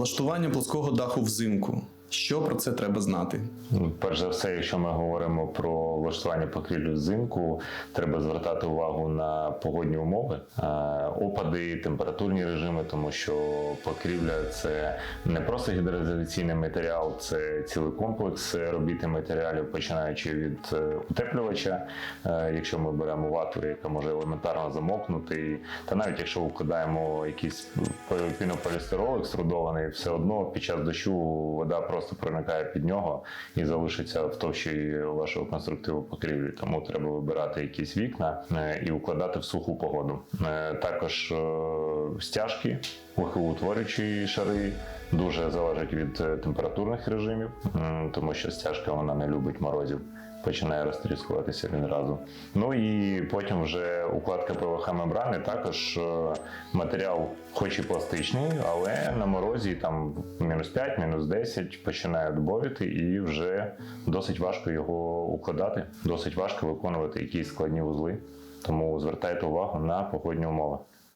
Влаштування плоского даху взимку. Що про це треба знати? Ну, Перш за все, якщо ми говоримо про влаштування покрівлі взимку, треба звертати увагу на погодні умови, е, опади, температурні режими, тому що покрівля це не просто гідроізоляційний матеріал, це цілий комплекс робіт матеріалів, починаючи від е, утеплювача, е, якщо ми беремо вату, яка може елементарно замокнути, та навіть якщо вкладаємо якийсь пінополістирол екструдований, все одно під час дощу вода просто проникає під нього і залишиться в товщі вашого конструктиву покрівлі. Тому треба вибирати якісь вікна е, і укладати в суху погоду. Е, Також е, стяжки, вихоутворюючі шари. Дуже залежать від е, температурних режимів, тому що стяжка вона не любить морозів, починає розтріскуватися відразу. Ну і потім вже укладка ПВХ мембрани також е, матеріал, хоч і пластичний, але на морозі там мінус 5, мінус 10 починає дубовіти і вже досить важко його укладати, досить важко виконувати якісь складні вузли. Тому звертайте увагу на погодні умови.